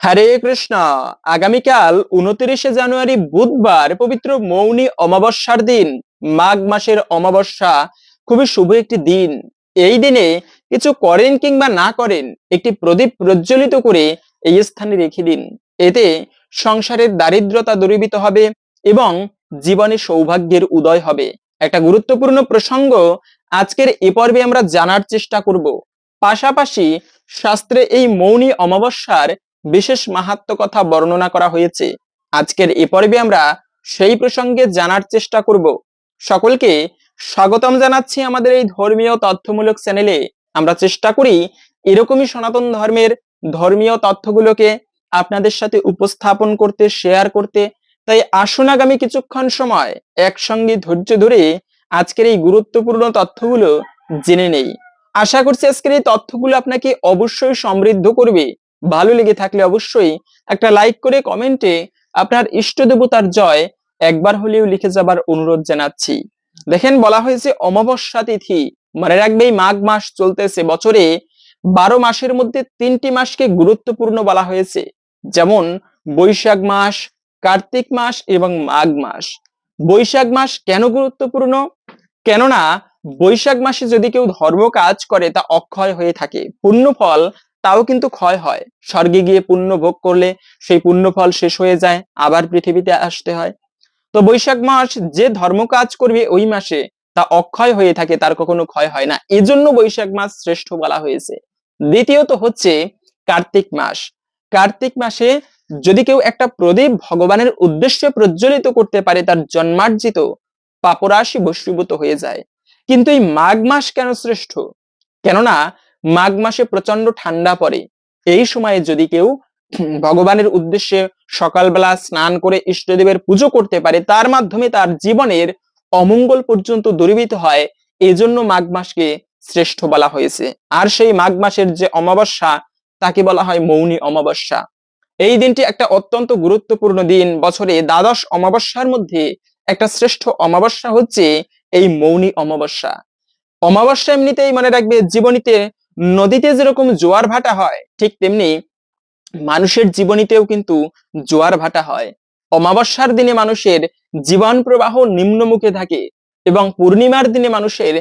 হরে কৃষ্ণ। আগামীকাল উনত্রিশে জানুয়ারি বুধবার পবিত্র মৌনী অমাবস্যার দিন, মাঘ মাসের অমাবস্যা। খুবই শুভ একটি দিন। এই দিনে কিছু করেন কিংবা না করেন, একটি প্রদীপ প্রজ্বলিত করে এই স্থানে রেখে দিন। এতে সংসারের দারিদ্রতা দূরীভূত হবে এবং জীবনে সৌভাগ্যের উদয় হবে। একটা গুরুত্বপূর্ণ প্রসঙ্গ আজকের এ পর্বে আমরা জানার চেষ্টা করব। পাশাপাশি শাস্ত্রে এই মৌনী অমাবস্যার বিশেষ মাহাত্ম কথা বর্ণনা করা হয়েছে। আজকের এ পর্বে আমরা সেই প্রসঙ্গে জানার চেষ্টা করব। সকলকে স্বাগতম জানাচ্ছি আমাদের এই ধর্মীয় তথ্যমূলক চ্যানেলে। আমরা চেষ্টা করি এরকমই সনাতন ধর্মের ধর্মীয় তথ্যগুলোকে আপনাদের সাথে উপস্থাপন করতে, শেয়ার করতে। তাই আসুন আগামী কিছুক্ষণ সময় একসঙ্গে ধৈর্য ধরে আজকের এই গুরুত্বপূর্ণ তথ্যগুলো জেনে নেই। আশা করছি আজকের এই তথ্যগুলো আপনাকে অবশ্যই সমৃদ্ধ করবে। ভালো লেগে থাকলে অবশ্যই একটা লাইক করে কমেন্টে আপনার ইষ্ট দেবতার জয় একবার হলেও লিখে যাবার অনুরোধ জানাচ্ছি। দেখেন বলা হয়েছে, অমাবস্যা তিথি, মনে রাখবে মাঘ মাস চলতেছে, বছরে বারো মাসের মধ্যে তিনটি মাসকে গুরুত্বপূর্ণ বলা হয়েছে। যেমন বৈশাখ মাস, কার্তিক মাস এবং মাঘ মাস। বৈশাখ মাস কেন গুরুত্বপূর্ণ? কেননা বৈশাখ মাসে যদি কেউ ধর্ম কাজ করে তা অক্ষয় হয়ে থাকে। পূর্ণ ফল তাও কিন্তু ক্ষয় হয়। স্বর্গে গিয়ে পুণ্য ভোগ করলে সেই পুণ্য ফল শেষ হয়ে যায়, আবার পৃথিবীতে আসতে হয়। তো বৈশাখ মাস যে ধর্ম কাজ করবে ওই মাসে তা অক্ষয় হয়ে থাকে, তার কখনো ক্ষয় হয় না। এজন্য বৈশাখ মাস শ্রেষ্ঠ বলা হয়েছে। দ্বিতীয়ত হচ্ছে কার্তিক মাস। কার্তিক মাসে যদি কেউ একটা প্রদীপ ভগবানের উদ্দেশ্যে প্রজ্বলিত করতে পারে, তার জন্মার্জিত পাপরাশি বশীভূত হয়ে যায়। কিন্তু এই মাঘ মাস কেন শ্রেষ্ঠ? কেননা মাঘ মাসে প্রচণ্ড ঠান্ডা পড়ে। এই সময়ে যদি কেউ ভগবানের উদ্দেশ্যে সকালবেলা স্নান করে ইষ্টদেবের পুজো করতে পারে, তার মাধ্যমে তার জীবনের অমঙ্গল পর্যন্ত দূরীভূত হয়, এজন্য মাঘ মাসকে শ্রেষ্ঠ বলা হয়েছে। আর সেই মাঘ মাসের যে অমাবস্যা, তাকে বলা হয় মৌনী অমাবস্যা। এই দিনটি একটা অত্যন্ত গুরুত্বপূর্ণ দিন। বছরে দ্বাদশ অমাবস্যার মধ্যে একটা শ্রেষ্ঠ অমাবস্যা হচ্ছে এই মৌনী অমাবস্যা। অমাবস্যা এমনিতেই মনে রাখবে জীবনীতে নদীতে যেরকম জোয়ার ভাটা হয়, ঠিক তেমনি মানুষের জীবনীতেও কিন্তু জোয়ার ভাটা হয়। অমাবস্যার দিনে মানুষের জীবন প্রবাহ নিম্নমুখে থাকে এবং পূর্ণিমার দিনে মানুষের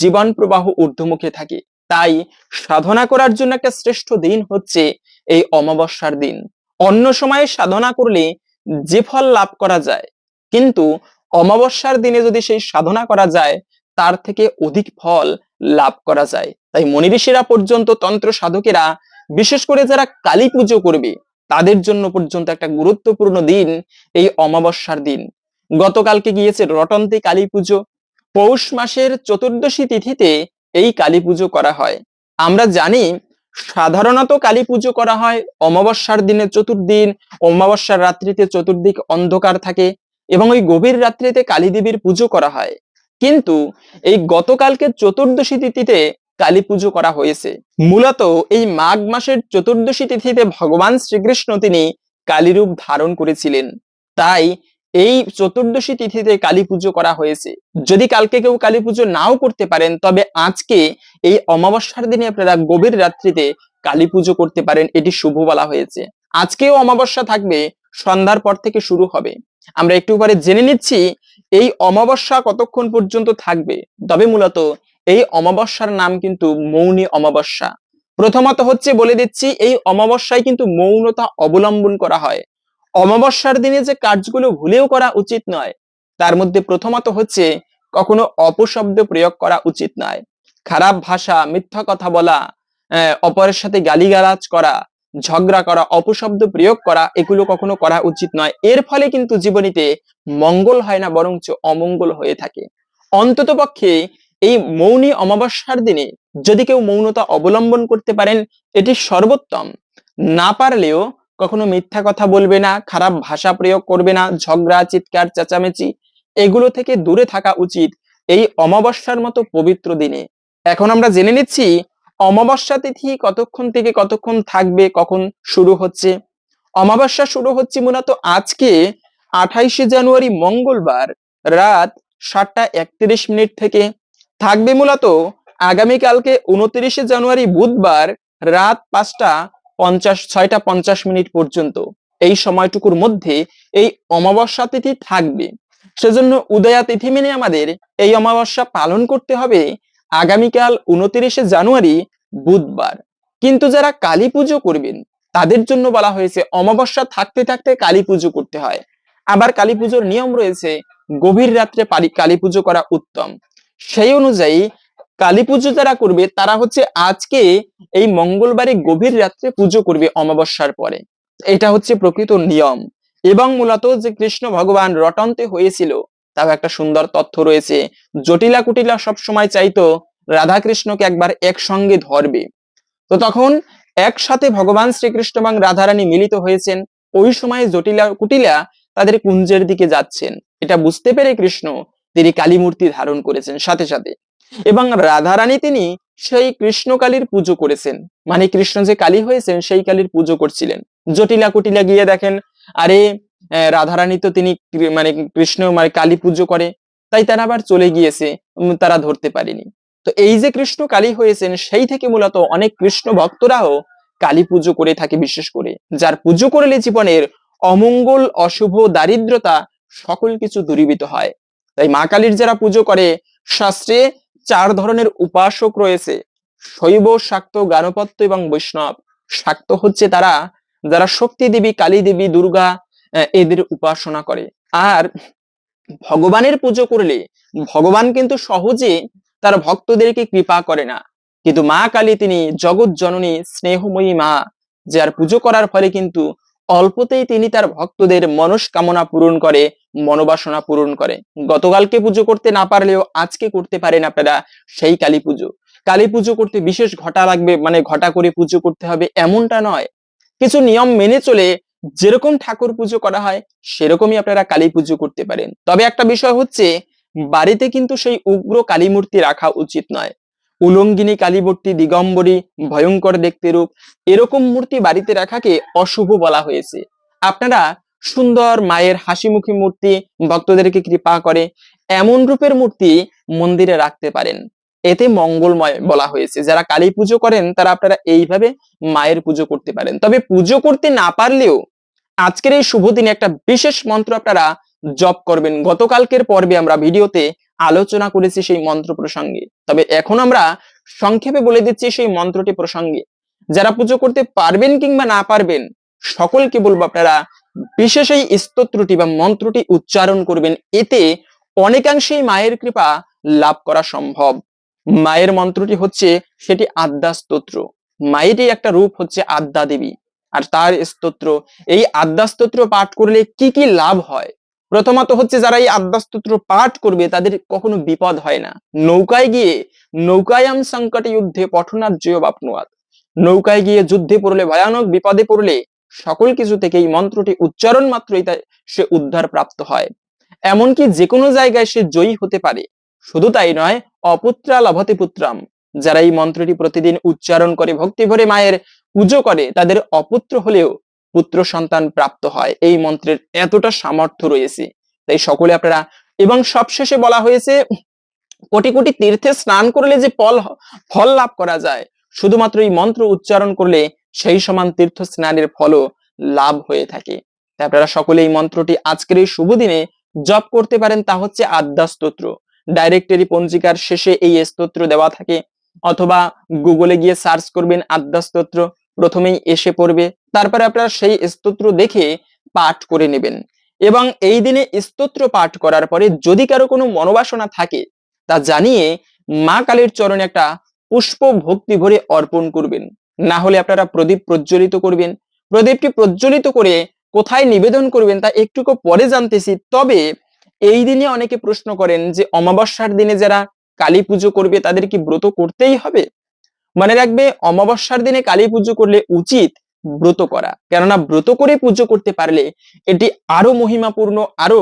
জীবন প্রবাহ ঊর্ধ্বমুখে থাকে। তাই সাধনা করার জন্য একটা শ্রেষ্ঠ দিন হচ্ছে এই অমাবস্যার দিন। অন্য সময়ে সাধনা করলে যে ফল লাভ করা যায়, কিন্তু অমাবস্যার দিনে যদি সেই সাধনা করা যায়, তার থেকে অধিক ফল লাভ করা যায়। তাই মনিঋষিরা পর্যন্ত তন্ত্র সাধকেরা, বিশেষ করে যারা কালী পুজো করবে, তাদের জন্য পর্যন্ত একটা গুরুত্বপূর্ণ দিন এই অমাবস্যার দিন। গতকালকে গিয়েছে রটন্তি কালী পুজো। পৌষ মাসের চতুর্দশী তিথিতে এই কালী পুজো করা হয়। আমরা জানি, সাধারণত কালী পুজো করা হয় অমাবস্যার দিনে চতুর্দিন, অমাবস্যার রাত্রিতে চতুর্দিক অন্ধকার থাকে এবং ওই গভীর রাত্রিতে কালী দেবীর পুজো করা হয়। কিন্তু এই গতকালকে চতুর্দশী তিথিতে কালী পুজো করা হয়েছে। মূলত এই মাঘ মাসের চতুর্দশী তিথিতে ভগবান শ্রীকৃষ্ণ তিনি কালীরূপ ধারণ করেছিলেন। তাই এই চতুর্দশী তিথিতে কালী পুজো করা হয়েছে। যদি কালকে কেউ কালী পুজো নাও করতে পারেন, তবে আজকে এই অমাবস্যার দিনে আপনারা গভীর রাত্রিতে কালী পুজো করতে পারেন। এটি শুভ বলা হয়েছে। আজকেও অমাবস্যা থাকবে, সন্ধ্যার পর থেকে শুরু হবে। আমরা একটু পরে জেনে নিচ্ছি এই অমাবস্যা কতক্ষণ পর্যন্ত থাকবে? তবে মূলত এই অমাবস্যার নাম কিন্তু মৌনী অমাবস্যা। প্রথমত হচ্ছে বলে দিচ্ছি, এই অমাবস্যায় কিন্তু মৌনতা অবলম্বন করা হয়। অমাবস্যার দিনে যে কাজগুলো ভুলেও করা উচিত নয়, তার মধ্যে প্রথমত হচ্ছে কখনো অপশব্দ প্রয়োগ করা উচিত নয়। খারাপ ভাষা, মিথ্যা কথা বলা অপরের সাথে গালিগালাজ করা ঝগড়া করা, অপশব্দ প্রয়োগ করা, এগুলো কখনো করা উচিত নয়। এর ফলে কিন্তু জীবনীতে মঙ্গল হয় না, বরঞ্চ অমঙ্গল হয়ে থাকে। অন্তত পক্ষে এই মৌনী অমাবস্যার দিনে যদি কেউ মৌনতা অবলম্বন করতে পারেন, এটি সর্বোত্তম। না পারলেও কখনো মিথ্যা কথা বলবে না, খারাপ ভাষা প্রয়োগ করবে না, ঝগড়া, চিৎকার, চেঁচামেচি, এগুলো থেকে দূরে থাকা উচিত এই অমাবস্যার মতো পবিত্র দিনে। এখন আমরা জেনে নিচ্ছি অমাবস্যা তিথি কতক্ষণ থেকে কতক্ষণ থাকবে, কখন শুরু হচ্ছে? অমাবস্যা শুরু হচ্ছে মূলত আজকে, আঠাইশে জানুয়ারি মঙ্গলবার রাত সাতটা একত্রিশ মিনিট থেকে। থাকবে মূলত আগামীকালকে উনত্রিশে জানুয়ারি বুধবার রাত পাঁচটা পঞ্চাশ, ছয়টা পঞ্চাশ মিনিট পর্যন্ত। এই সময়টুকুর মধ্যে এই অমাবস্যা তিথি থাকবে। সেজন্য উদয়া তিথি মেনে আমাদের এই অমাবস্যা পালন করতে হবে। আগামীকাল উনত্রিশে জানুয়ারি বুধবার। কিন্তু যারা কালী পুজো করবেন, তাদের জন্য বলা হয়েছে, অমাবস্যা থাকতে থাকতে কালী পুজো করতে হয়। আবার কালী পুজোর নিয়ম রয়েছে, গভীর রাত্রে কালী পুজো করা উত্তম। সেই অনুযায়ী কালী পুজো যারা করবে, তারা হচ্ছে আজকে এই মঙ্গলবারে গভীর রাত্রে পুজো করবে অমাবস্যার পরে। এটা হচ্ছে প্রকৃত নিয়ম। এবং মূলত যে কৃষ্ণ ভগবান রটন্তে হয়েছিল তাও একটা সুন্দর তথ্য রয়েছে। জটিলা কুটিলা সব সময় চাইতো রাধা কৃষ্ণকে একবার একসঙ্গে ধরবে। তো তখন একসাথে ভগবান শ্রীকৃষ্ণ এবং রাধারানী মিলিত হয়েছেন। ওই সময় জটিলা কুটিলা তাদের কুঞ্জের দিকে যাচ্ছেন। এটা বুঝতে পেরে কৃষ্ণ তিনি কালী মূর্তি ধারণ করেছেন সাথে সাথে। এবং রাধারানী তিনি সেই কৃষ্ণ কালীর পুজো করেছেন। মানে কৃষ্ণ যে কালী হয়েছেন সেই কালীর পুজো করছিলেন। জটিলা কুটিলা গিয়ে দেখেন, আরে রাধারানী তো তিনি মানে কৃষ্ণ মানে কালী পুজো করে, তাই তারা আবার চলে গিয়েছে তারা ধরতে পারেনি। তো এই যে কৃষ্ণ কালী হয়েছেন, সেই থেকে মূলত অনেক কৃষ্ণ ভক্তরাও কালী পুজো করে থাকে বিশেষ করে, যার পুজো করলে জীবনের অমঙ্গল, অশুভ, দারিদ্রতা সকল কিছু দূরীভূত হয়। তাই মা কালীর যারা পুজো করে, শাস্ত্রে চার ধরনের উপাসক রয়েছে, শৈব, শাক্ত, গানপত্য এবং বৈষ্ণব। শাক্ত হচ্ছে তারা, যারা শক্তি দেবী, কালী দেবী, দুর্গা এদের উপাসনা করে। আর ভগবানের পুজো করলে ভগবান কিন্তু সহজে তার ভক্তদেরকে কৃপা করে না। কিন্তু মা কালী তিনি জগৎ জননী স্নেহময়ী মা, যার পুজো করার ফলে কিন্তু অল্পতেই তিনি তার ভক্তদের মনস্কামনা পূরণ করে, মনোবাসনা পূরণ করে। গতকালকে পুজো করতে না পারলেও আজকে করতে পারেন আপনারা সেই কালী পুজো। কালী পুজো করতে বিশেষ ঘটা লাগবে মানে ঘটা করে পুজো করতে হবে এমনটা নয়। কিছু নিয়ম মেনে চলে যেরকম ঠাকুর পুজো করা হয়, সেরকমই আপনারা কালী পুজো করতে পারেন। তবে একটা বিষয় হচ্ছে, বাড়িতে কিন্তু সেই উগ্র কালী মূর্তি রাখা উচিত নয়। উলঙ্গিনী কালী মূর্তি, দিগম্বরী, ভয়ঙ্কর দেখতে রূপ, এরকম মূর্তি বাড়িতে রাখাকে অশুভ বলা হয়েছে। আপনারা সুন্দর মায়ের হাসিমুখী মূর্তি, ভক্তদেরকে কৃপা করে, এমন রূপের মূর্তি মন্দিরে রাখতে পারেন। এতে মঙ্গলময় বলা হয়েছে। যারা কালী পুজো করেন, তারা আপনারা এইভাবে মায়ের পুজো করতে পারেন। তবে পুজো করতে না পারলেও আজকের এই শুভ দিনে একটা বিশেষ মন্ত্র আপনারা জপ করবেন। গতকালকের পর্বে আমরা ভিডিওতে আলোচনা করেছি সেই মন্ত্র প্রসঙ্গে। তবে এখন আমরা সংক্ষেপে বলে দিচ্ছি সেই মন্ত্রটি প্রসঙ্গে। যারা পুজো করতে পারবেন কিংবা না পারবেন, সকলকে বলব আপনারা বিশেষ এই স্তোত্রটি বা মন্ত্রটি উচ্চারণ করবেন। এতে অনেকাংশেই মায়ের কৃপা লাভ করা সম্ভব। মায়ের মন্ত্রটি হচ্ছে, সেটি আদ্যা স্তোত্র। মায়েরই একটা রূপ হচ্ছে আদ্যা দেবী। আর তার স্তোত্র। এই আদ্যা স্তোত্র পাঠ করলে কি কি লাভ হয়? প্রথমত হচ্ছে যারা এই আদ্যা স্তোত্র পাঠ করবে, তাদের কখনো বিপদ হয় না। নৌকায় গিয়ে নৌকায়াম সংকটে যুদ্ধে পঠনাথ জয় বাপনুয়াত নৌকায় গিয়ে যুদ্ধে পড়লে ভয়ানক বিপদে পড়লে সকল কিছু থেকে এই মন্ত্রটি উচ্চারণ মাত্রই তা সে উদ্ধার প্রাপ্ত হয়। এমনকি যে কোনো জায়গায় সে জয়ী হতে পারে। শুধু তাই নয় অপুত্রা লভতে পুত্রাম, যারা এই মন্ত্রটি প্রতিদিন উচ্চারণ করে ভক্তি ভরে মায়ের পুজো করে, তাদের অপুত্র হলেও পুত্র সন্তান প্রাপ্ত হয়। এই মন্ত্রের এতটা সামর্থ্য রয়েছে। তাই সকলে আপনারা, এবং সবশেষে বলা হয়েছে, কোটি কোটি তীর্থে স্নান করলে যে ফল ফল লাভ করা যায়, শুধুমাত্র এই মন্ত্র উচ্চারণ করলে সেই সমান তীর্থ স্নানের ফলও লাভ হয়ে থাকে। তাই আপনারা সকলে এই মন্ত্রটি আজকের এই শুভ দিনে জপ করতে পারেন, তা হচ্ছে আদ্যা স্তোত্র। ডাইরেক্টরি পঞ্জিকার শেষে এই স্তোত্র দেওয়া থাকে, অথবা গুগলে গিয়ে সার্চ করবেন আদ্যা স্তোত্র। প্রথমেই এসে পড়বে। তারপরে আপনারা সেই স্তোত্র দেখে পাঠ করে নেবেন। এবং এই দিনে স্তোত্র পাঠ করার পরে যদি কারও কোনো মনোবাসনা থাকে, তা জানিয়ে মা কালীর চরণে একটা পুষ্প ভক্তি ভরে অর্পণ করবেন। না হলে আপনারা প্রদীপ প্রজ্বলিত করবেন। প্রদীপটি প্রজ্বলিত করে কোথায় নিবেদন করবেন তা একটুকু পরে জানতেছি। তবে এই দিনে অনেকে প্রশ্ন করেন যে, অমাবস্যার দিনে যারা কালী পুজো করবে, তাদের কি ব্রত করতেই হবে? মনে রাখবে, অমাবস্যার দিনে কালী পুজো করলে উচিত ব্রত করা। কেননা, ব্রত করে পুজো করতে পারলে এটি আরও মহিমাপূর্ণ, আরও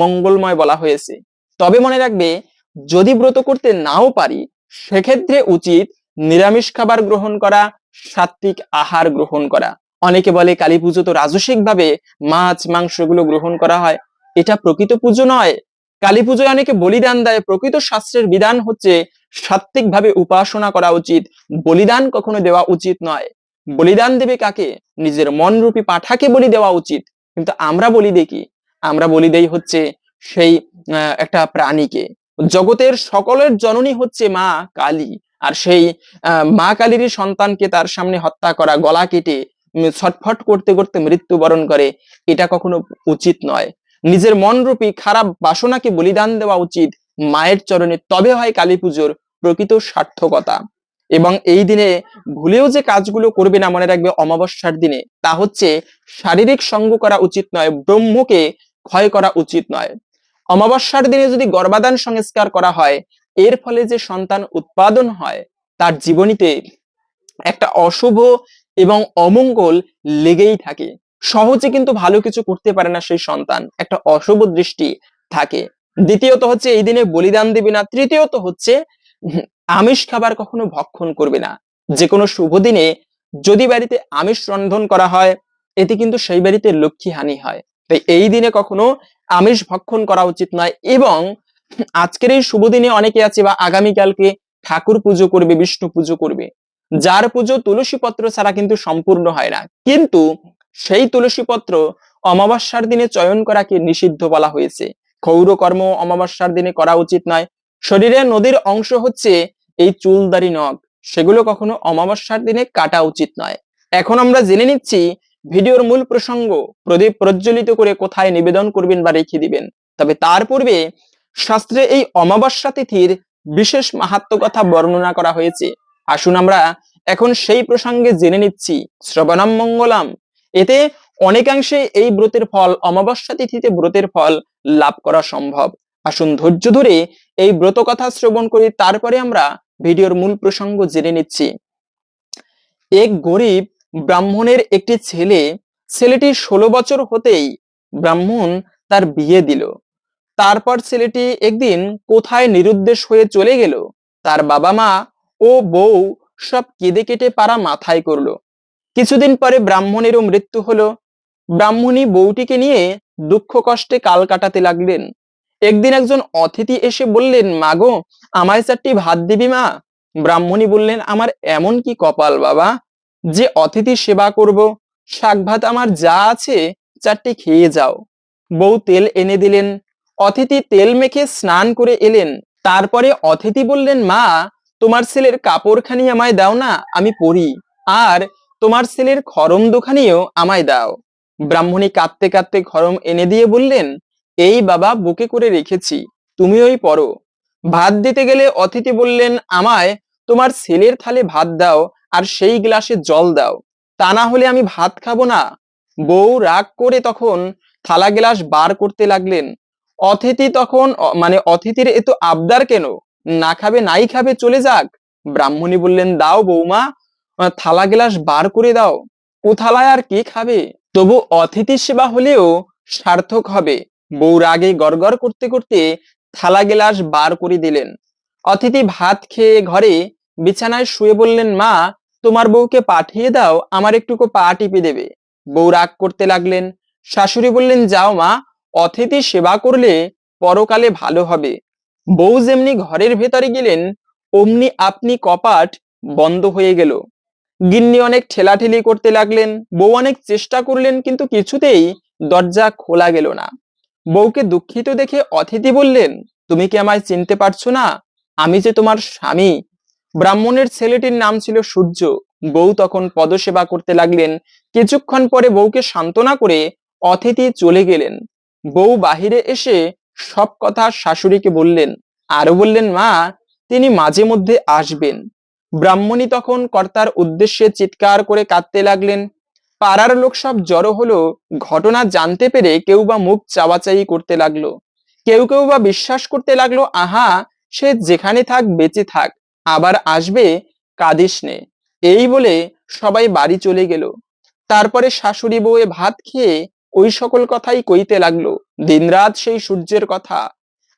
মঙ্গলময় বলা হয়েছে। তবে মনে রাখবে, যদি ব্রত করতে নাও পারি, সেক্ষেত্রে উচিত নিরামিষ খাবার গ্রহণ করা সাত্বিক আহার গ্রহণ করা। অনেকে বলে কালী পুজো তো রাজসিক ভাবে মাছ, মাংসগুলো গ্রহণ করা হয়। এটা প্রকৃত পুজো নয়। কালী পুজোয় অনেকে বলিদান দেয়। প্রকৃত শাস্ত্রের বিধান হচ্ছে সাত্বিক ভাবে উপাসনা করা উচিত, বলিদান কখনো দেওয়া উচিত নয়। বলিদান দেবে কাকে? নিজের মনরূপী পাঠাকে বলি দেওয়া উচিত। কিন্তু আমরা বলি দেখি আমরা বলি দেই হচ্ছে সেই একটা প্রাণীকে। জগতের সকলের জননী হচ্ছে মা কালী। আর সেই মা কালীরই সন্তানকে তার সামনে হত্যা করা, গলা কেটে ছটফট করতে করতে মৃত্যুবরণ করে, এটা কখনো উচিত নয়। নিজের মনরূপী খারাপ বাসনাকে বলিদান দেওয়া উচিত। মায়ের চরণে তবে হয় কালী পুজোর প্রকৃত সার্থকতা। এবং এই দিনে ভুলেও যে কাজগুলো করবে না মনে রাখবে অমাবস্যার দিনে, তা হচ্ছে শারীরিক সঙ্গ করা উচিত নয়, ব্রহ্মকে ক্ষয় করা উচিত নয়। অমাবস্যার দিনে যদি গর্ভাধান সংস্কার করা হয়, এর ফলে যে সন্তান উৎপাদন হয়, তার জীবনীতে একটা অশুভ এবং অমঙ্গল লেগেই থাকে। সহজে কিন্তু ভালো কিছু করতে পারে না সেই সন্তান, একটা অশুভ দৃষ্টি থাকে। দ্বিতীয়ত হচ্ছে এই দিনে বলিদান দিবে না। তৃতীয়ত হচ্ছে, আমিষ খাবার কখনো ভক্ষণ করবে না। যে কোনো শুভ দিনে যদি বাড়িতে আমিষ রন্ধন করা হয়, এতে কিন্তু সেই বাড়িতে লক্ষ্মী হানি হয়। তাই এই দিনে কখনো আমিষ ভক্ষণ করা উচিত নয় এবং আজকের এই শুভ দিনে অনেকে আছে বা আগামীকালকে ঠাকুর পুজো করবে, বিষ্ণু পুজো করবে। যার পুজো তুলসী পত্র ছাড়া কিন্তু সম্পূর্ণ হয় না। কিন্তু সেই তুলসী পত্র অমাবস্যার দিনে চয়ন করাকে নিষিদ্ধ বলা হয়েছে। ক্ষৌর কর্ম অমাবস্যার দিনে করা উচিত নয়। শরীরে নদীর অংশ হচ্ছে এই চুলদারি নখ। সেগুলো কখনো অমাবস্যার দিনে কাটা উচিত নয়। এখন আমরা জেনে নিচ্ছি ভিডিওর মূল প্রসঙ্গ। প্রদীপ প্রজ্বলিত করে কোথায় নিবেদন করবেন বা রেখে দিবেন। তবে তার পূর্বে শাস্ত্রে এই অমাবস্যা তিথির বিশেষ মাহাত্ম কথা বর্ণনা করা হয়েছে। আসুন আমরা এখন সেই প্রসঙ্গে জেনে নিচ্ছি। শ্রবণম মঙ্গলাম। এতে অনেকাংশে এই ব্রতের ফল, অমাবস্যা তিথিতে ব্রতের ফল লাভ করা সম্ভব। আসুন ধৈর্য ধরে এই ব্রত কথা শ্রবণ করি, তারপরে আমরা ভিডিওর মূল প্রসঙ্গ জেনে নিচ্ছি। এক গরিব ব্রাহ্মণের একটি ছেলে, ছেলেটি ষোলো বছর হতেই ব্রাহ্মণ তার বিয়ে দিল। তারপর ছেলেটি একদিন কোথায় নিরুদ্দেশ হয়ে চলে গেল, তার বাবা মা ও বউ সব কেঁদে কেটে পাড়া মাথায় করল। কিছুদিন পরে ব্রাহ্মণেরও মৃত্যু হলো। ব্রাহ্মণী বউটিকে নিয়ে দুঃখ কষ্টে কাল কাটাতে লাগলেন। একদিন একজন অতিথি এসে বললেন, মাগো, আমায় চারটি ভাত দিবি মা? ব্রাহ্মণী বললেন, আমার এমন কি কপাল বাবা? যে অতিথি সেবা করব, শাক ভাত আমার যা আছে চারটি খেয়ে যাও। বউ তেল এনে দিলেন। অতিথি তেল মেখে স্নান করে এলেন। তারপরে অতিথি বললেন, মা, তোমার ছেলের কাপড়খানি আমায় দাও না, আমি পরি। আর তোমার ছেলের খরম দুখানিও আমায় দাও। ব্রাহ্মণী কাঁদতে কাঁদতে খরম এনে দিয়ে বললেন, এই বাবা বুকে করে রেখেছি তুমি ওই পরো ভাত দিতে গেলে অতিথি বললেন, আমায় তোমার ছেলের থালে ভাত দাও আর সেই গ্লাসে জল দাও, তা না হলে আমি ভাত খাব না। বউ রাগ করে তখন থালা গ্লাস বার করতে লাগলেন। অতিথি তখন মানে অতিথির এত আবদার কেন? না খাবে, নাই খাবে, চলে যাক। ব্রাহ্মণী বললেন, দাও বৌমা থালা গ্লাস বার করে দাও। ও থালায় আর কে খাবে? তবু অতিথি সেবা হলেও সার্থক হবে। বউ রাগে গড়গড় করতে করতে থালা গেলাস বার করে দিলেন। অতিথি ভাত খেয়ে ঘরে বিছানায় শুয়ে বললেন মা তোমার বউকে পাঠিয়ে দাও আমার একটুকু পা টিপে দেবে। বউ রাগ করতে লাগলেন। শাশুড়ি বললেন যাও মা অতিথি সেবা করলে পরকালে ভালো হবে। বউ যেমনি ঘরের ভেতরে গেলেন অমনি আপনি কপাট বন্ধ হয়ে গেল। গিন্নি অনেক ঠেলাঠেলি করতে লাগলেন, বউ অনেক চেষ্টা করলেন, কিন্তু কিছুতেই দরজা খোলা গেল না। বউকে দুঃখিত দেখে অতিথি বললেন, তুমি কি আমায় চিনতে পারছ না? আমি যে তোমার স্বামী। ব্রাহ্মণের ছেলেটির নাম ছিল সূর্য। বউ তখন পদসেবা করতে লাগলেন। কিছুক্ষণ পরে বউকে সান্ত্বনা করে অতিথি চলে গেলেন। বউ বাহিরে এসে সব কথা শাশুড়িকে বললেন। আরও বললেন, মা, তিনি মাঝে মধ্যে আসবেন। ব্রাহ্মণী তখন কর্তার উদ্দেশ্যে চিৎকার করে কাঁদতে লাগলেন। পাড়ার লোক সব জড়ো হলো, ঘটনা জানতে পেরে কেউ বা মুখ চাওয়াচাই করতে লাগল। কেউ কেউ বা বিশ্বাস করতে লাগল, আহা, সে যেখানে থাক বেঁচে থাক, আবার আসবে, কাঁদিস নে। এই বলে সবাই বাড়ি চলে গেল। তারপরে শাশুড়ি বউয়ে ভাত খেয়ে ওই সকল কথাই কইতে লাগল, দিনরাত সেই সূর্যের কথা।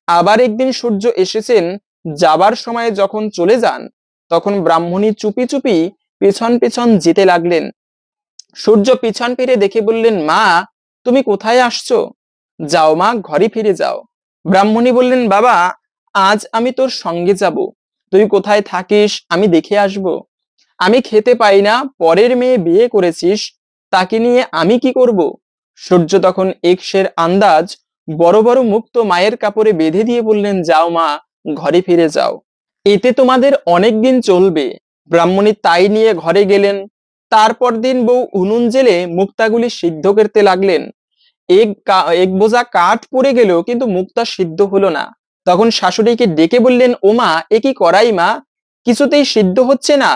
আবার একদিন সূর্য এসেছেন, যাবার সময় যখন চলে যান তখন ব্রাহ্মণী চুপি চুপি পেছন পেছন যেতে লাগলেন। সূর্য পিছন ফিরে দেখে বললেন, মা, তুমি কোথায় আসছো? যাও মা, ঘরে ফিরে যাও। ব্রাহ্মণী বললেন, বাবা, আজ আমি তোর সঙ্গে যাব। তুই কোথায় থাকিস আমি দেখে আসব। আমি খেতে পাই না, পরের মেয়ে বিয়ে করেছিস, তাকে নিয়ে আমি কি করব? সূর্য তখন এক্সের আন্দাজ বড় বড় মুক্ত মায়ের কাপড়ে বেঁধে দিয়ে বললেন, যাও মা, ঘরে ফিরে যাও। এতে তোমাদের অনেক দিন চলবে। ব্রাহ্মণী তাই নিয়ে ঘরে গেলেন। তারপর দিন বউ উনুন জেলে মুক্তাগুলি সিদ্ধ করতে লাগলেন। এক এক বোঝা কাঠ পড়ে গেল, কিন্তু মুক্তা সিদ্ধ হলো না। তখন শাশুড়িকে ডেকে বললেন ওমা এ কি করাই মা? কিছুতেই সিদ্ধ হচ্ছে না।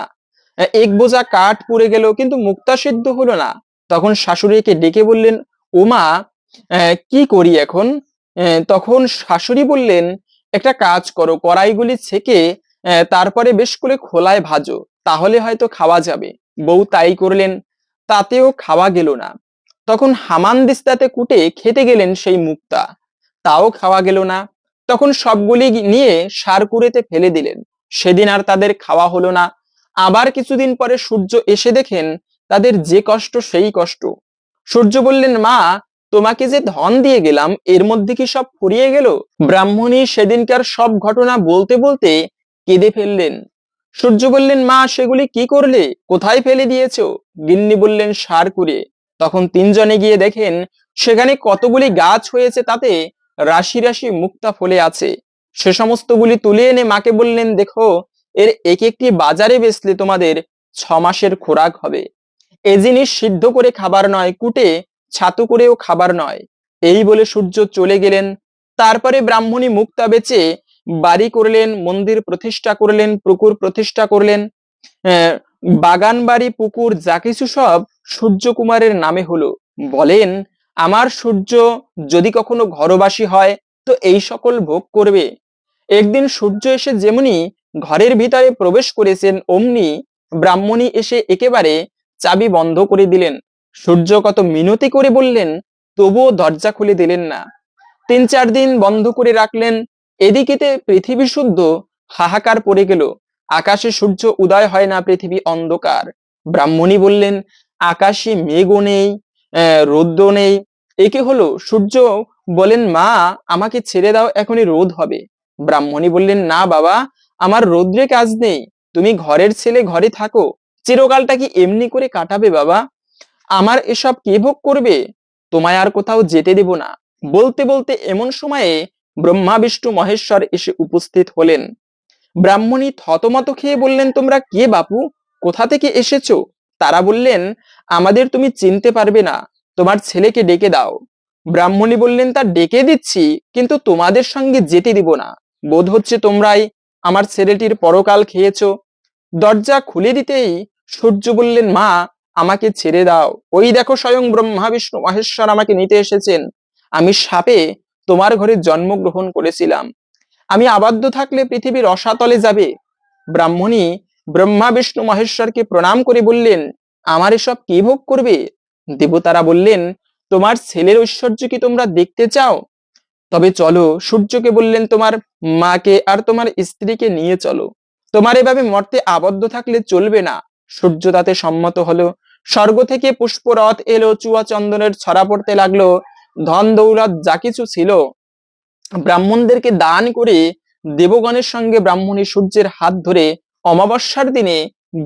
এক বোঝা কাঠ পুড়ে গেল, কিন্তু মুক্তা সিদ্ধ হলো না। তখন শাশুড়িকে ডেকে বললেন ওমা কি করি এখন? তখন শাশুড়ি বললেন একটা কাজ করো, কড়াইগুলি ছেঁকে তারপরে বেশ করে খোলায় ভাজো, তাহলে হয়তো খাওয়া যাবে। বউ তাই করলেন, তাতেও খাওয়া গেল না। তখন হামান দিস্তাতে কুটে খেতে গেলেন সেই মুক্তা। তাও খাওয়া গেল না। তখন সবগুলি নিয়ে সার কুড়েতে ফেলে দিলেন। সেদিন আর তাদের খাওয়া হলো না। আবার কিছুদিন পরে সূর্য এসে দেখেন, তাদের যে কষ্ট সেই কষ্ট। সূর্য বললেন, মা তোমাকে যে ধন দিয়ে গেলাম, এর মধ্যে কি সব ফুরিয়ে গেল? ব্রাহ্মণী সেদিনকার সব ঘটনা বলতে বলতে কেঁদে ফেললেন। সূর্য বললেন, মা, সেগুলি কি করলে? কোথায় ফেলে দিয়েছ? গিন্নি বললেন, সার কুড়ে। তখন তিনজনে গিয়ে দেখেন, সেখানে কতগুলি গাছ হয়েছে তাতে রাশি রাশি মুক্তা ফলে আছে। সে সমস্তগুলি তুলে এনে মাকে বললেন, দেখো, এর এক একটি বাজারে বেচলে তোমাদের ছ মাসের খোরাক হবে। এ জিনিস সিদ্ধ করে খাবার নয়, কুটে ছাতু করেও খাবার নয়। এই বলে সূর্য চলে গেলেন। তারপরে ব্রাহ্মণী মুক্তা বেচে বাড়ি করলেন, মন্দির প্রতিষ্ঠা করলেন, পুকুর প্রতিষ্ঠা করলেন। বাগান বাড়ি, পুকুর যা কিছু সব সূর্যকুমারের নামে হলো। বলেন, আমার সূর্য যদি কখনো ঘরবাসী হয়, তো এই সকল ভোগ করবে। একদিন সূর্য এসে যেমনি ঘরের ভিতরে প্রবেশ করেছেন, অমনি ব্রাহ্মণী এসে একেবারে চাবি বন্ধ করে দিলেন। সূর্য কত মিনতি করে বললেন, তবুও দরজা খুলে দিলেন না। তিন চার দিন বন্ধ করে রাখলেন, এদিকেতে পৃথিবী শুদ্ধ, হাহাকার পড়ে গেল। আকাশে সূর্য উদয় হয় না, পৃথিবী অন্ধকার। ব্রাহ্মণী বললেন, আকাশে মেঘও নেই রৌদ্র নেই। একে হলো, সূর্য বলেন, মা, আমাকে ছেড়ে দাও, এখনই রোদ হবে। ব্রাহ্মণী বললেন, না বাবা, আমার রৌদ্রে কাজ নেই, তুমি ঘরের ছেলে ঘরে থাকো। চিরকালটা কি এমনি করে কাটাবে বাবা? আমার এসব কে ভোগ করবে? তোমায় আর কোথাও যেতে দেব না। বলতে বলতে এমন সময়ে ব্রহ্মা বিষ্ণু মহেশ্বর এসে উপস্থিত হলেন। ব্রাহ্মণী থতমত খেয়ে বললেন, তোমরা কে বাপু? কোথা থেকে এসেছ? তারা বললেন, আমাদের তুমি চিনতে পারবে না। তোমার ছেলেকে ডেকে দাও। ব্রাহ্মণী বললেন, তা ডেকে দিচ্ছি, কিন্তু তোমাদের সঙ্গে যেতে দিব না। বোধ হচ্ছে তোমরাই আমার ছেলেটির পরকাল খেয়েছ। দরজা খুলে দিতেই সূর্য বললেন, মা আমাকে ছেড়ে দাও। ওই দেখো স্বয়ং ব্রহ্মা, বিষ্ণু, মহেশ্বর আমাকে নিতে এসেছেন। আমি সাপে তোমার ঘরে জন্মগ্রহণ করেছিলাম। আমি আবদ্ধ থাকলে পৃথিবীর অসাতলে যাবে। ব্রাহ্মণী, ব্রহ্মা, বিষ্ণু, মহেশ্বরকে প্রণাম করে বললেন, আমার এসব কি ভোগ করবে? দেবতারা বললেন, তোমার ছেলের ঐশ্বর্য কি তোমরা দেখতে চাও? তবে চলো, সূর্যকে বললেন, তোমার মাকে আর তোমার স্ত্রীকে নিয়ে চলো। তোমার এভাবে মর্তে আবদ্ধ থাকলে চলবে না। সূর্য তাতে সম্মত হলো। স্বর্গ থেকে পুষ্পরথ এলো, চুয়া চন্দনের ছড়া পড়তে লাগল, ধন দৌলত যা কিছু ছিল। ব্রাহ্মণদেরকে দান করে দেবগণের সঙ্গে ব্রাহ্মণী সূর্যের হাত ধরে অমাবস্যার দিনে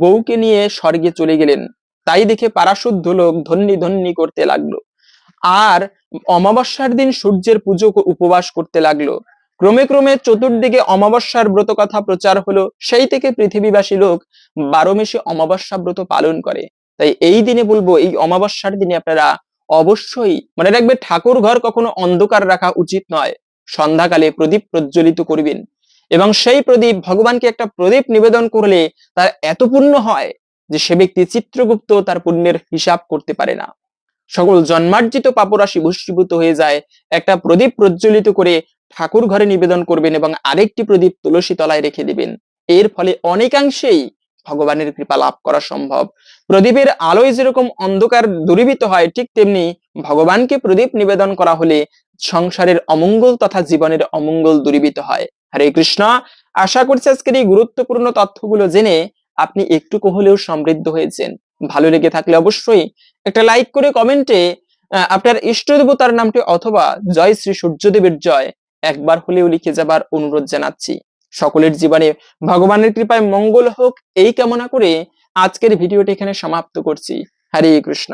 বউকে নিয়ে স্বর্গে চলে গেলেন। তাই দেখে পারাশুদ্ধ লোক ধন্যি ধন্যি করতে লাগল। আর অমাবস্যার দিন সূর্যের পুজো উপবাস করতে লাগল। ক্রমে ক্রমে চতুর্দিকে অমাবস্যার ব্রত কথা প্রচার হলো। সেই থেকে পৃথিবীবাসী লোক বারো মেশে অমাবস্যা ব্রত পালন করে। তাই এই দিনে বলব, এই অমাবস্যার দিনে আপনারা অবশ্যই মনে রাখবে, ঠাকুর ঘর কখনো অন্ধকার রাখা উচিত নয়। সন্ধ্যাকালে প্রদীপ প্রজ্বলিত করবেন এবং সেই প্রদীপ ভগবানকে একটা প্রদীপ নিবেদন করলে তার এত পুণ্য হয় যে সে ব্যক্তি চিত্রগুপ্ত তার পুণ্যের হিসাব করতে পারে না। সকল জন্মার্জিত পাপরাশি ভস্মীভূত হয়ে যায়, একটা প্রদীপ প্রজ্বলিত করে ঠাকুর ঘরে নিবেদন করবেন এবং আরেকটি প্রদীপ তুলসী তলায় রেখে দিবেন। এর ফলে অনেকাংশেই ভগবানের কৃপা লাভ করা সম্ভব। প্রদীপের আলোয় যেরকম অন্ধকার দূরীভূত হয়, ঠিক তেমনি ভগবানকে প্রদীপ নিবেদন করা হলে সংসারের অমঙ্গল তথা জীবনের অমঙ্গল দূরীভূত হয়। হরে কৃষ্ণ, আশা করছি আজকের এই গুরুত্বপূর্ণ তথ্যগুলো জেনে আপনি একটু হলেও সমৃদ্ধ হয়েছেন। ভালো লেগে থাকলে অবশ্যই একটা লাইক করে কমেন্টে আপনার ইষ্ট দেবতার নামটি অথবা জয় শ্রী সূর্যদেবের জয় একবার হলেও লিখে যাবার অনুরোধ জানাচ্ছি। সকলের জীবনে ভগবানের কৃপায় মঙ্গল হোক, এই কামনা করে আজকের ভিডিওটি এখানে সমাপ্ত করছি। হরে কৃষ্ণ।